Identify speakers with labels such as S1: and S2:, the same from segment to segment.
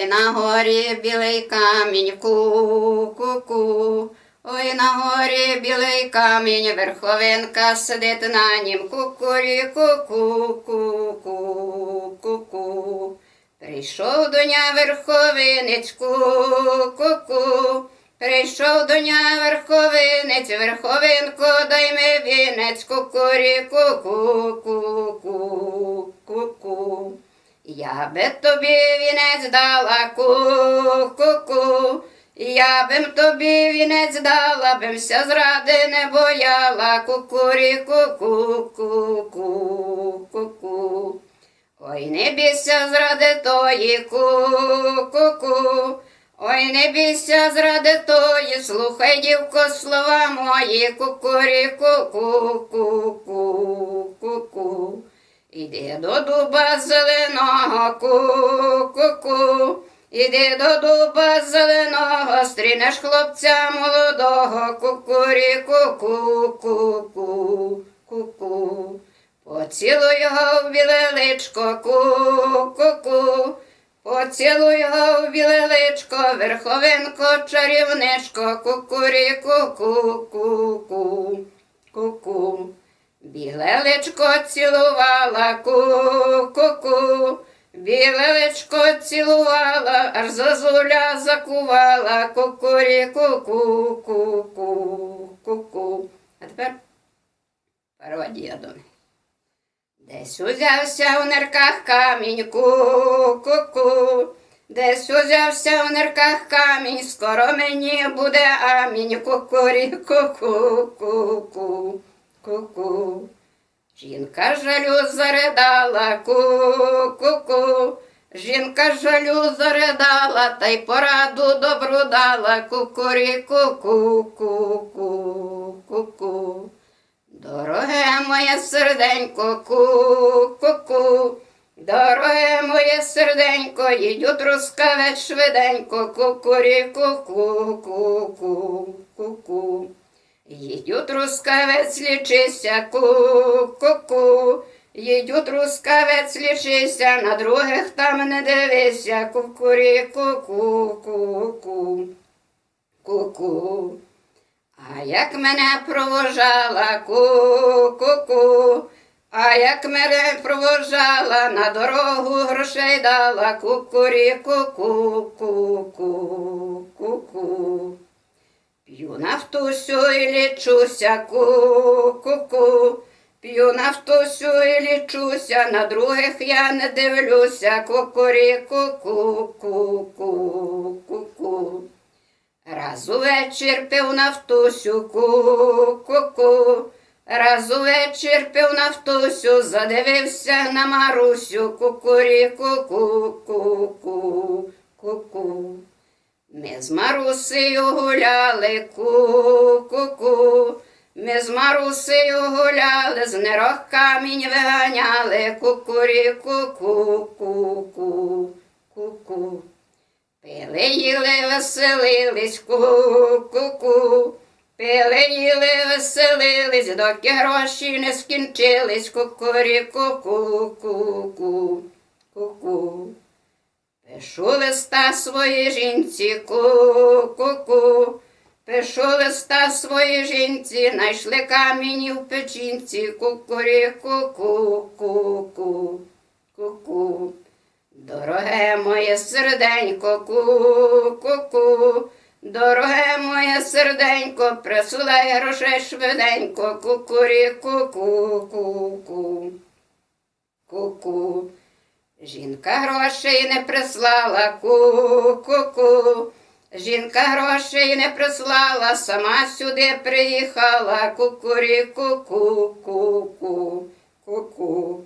S1: Ой на горі білий камінь, ку-ку-ку. Ой на горі білий камінь, верховинка сидить на нім, кукуріку, ку-ку-ку-ку. Прийшов доня верховинець, ку-ку-ку. Прийшов доня верховинець, верховинко, дай ми вінець, кукуріку, ку-ку-ку-ку. Я би тобі вінець дала, ку-ку-ку. Я бим тобі вінець дала, бим ся зради не бояла, кукуріку, ку-ку-ку-ку. Ой, не бійся зради тої, ку-ку-ку. Ой, не бійся зради тої, слухай, дівко, слова мої, кукуріку, ку-ку-ку-ку. Іди до дуба зеленого, ку-ку-ку. Іди до дуба зеленого, стрінеш хлопця молодого, кукуріку, ку-ку-ку, ку-ку. Поцілуй його в біле личко, ку-ку-ку. Поцілуй його в біле личко, верховинко, чарівничко, кукуріку, ку-ку-ку, ку-ку. Біле личко цілувала, ку-ку-ку. Біле личко цілувала, аж зозуля закувала, кукуріку, ку-ку-ку, ку-ку. А тепер пародія до. Десь узявся в нирках камінь, ку-ку-ку. Десь узявся в нирках камінь, скоро мені буде амінь, кукуріку, ку-ку-ку, ку-ку. Жінка жалю заридала, ку-ку-ку. Жінка жалю заридала, та й пораду добру дала, кукуріку, ку-ку-ку, ку-ку. Дороге моє серденько, ку-ку-ку. Дороге моє серденько, їдь трускавець швиденько, кукуріку, ку-ку-ку, ку-ку. Їдь трускавець лічися, ку-ку-ку. Їдь трускавець лічися, на других там не дивися, кукуріку, ку-ку-ку, ку-ку. А як мене провожала, ку-ку-ку, а як мене провожала, на дорогу грошей дала, кукуріку, ку-ку-ку, ку-ку. П'ю нафтусю і лічуся, ку-ку-ку. П'ю нафтусю і лічуся, на других я не дивлюся, кукуріку, ку-ку-ку, ку-ку. Раз увечір пив нафтусю, ку-ку-ку. Раз увечір пив нафтусю, задивився на Марусю, кукуріку, ку-ку-ку, ку-ку. Ми з Марусею гуляли, ку-ку-ку. Ми з Марусею гуляли, з нерох камінь виганяли, кукуріку, ку-ку-ку, ку-ку. Пили, їли, веселились, ку-ку-ку. Пили, їли, веселились, доки гроші не скінчились, кукуріку, ку-ку-ку, ку-ку. Пишу листа своїй жінці, ку-ку-ку. Пишу листа своїй жінці, найшли камінь в печінці, кукуріку, ку-ку-ку, ку-ку. Дороге моє серденько, ку-ку-ку. Дороге моє серденько, присилай грошей швиденько, кукуріку, ку-ку-ку, ку-ку. Жінка грошей не прислала, ку-ку-ку. Жінка грошей не прислала, сама сюди приїхала, кукуріку, ку-ку-ку, ку-ку.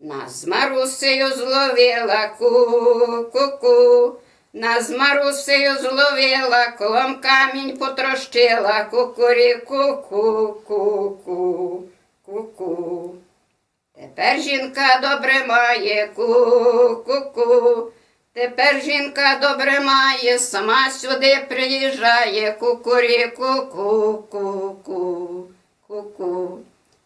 S1: Нас з Марусею зловила, ку-ку-ку. Нас з Марусею зловила, колом камінь потрощила, кукуріку, ку-ку-ку, ку-ку. Тепер жінка добре має, ку-ку-ку. Тепер жінка добре має, сама сюди приїжджає, кукуріку, ку-ку-ку, ку-ку.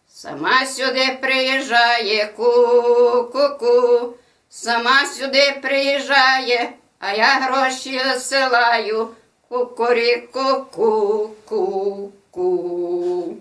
S1: Сама сюди приїжджає, ку-ку-ку. Сама сюди приїжджає, а я гроші силаю кукуріку ку ку ку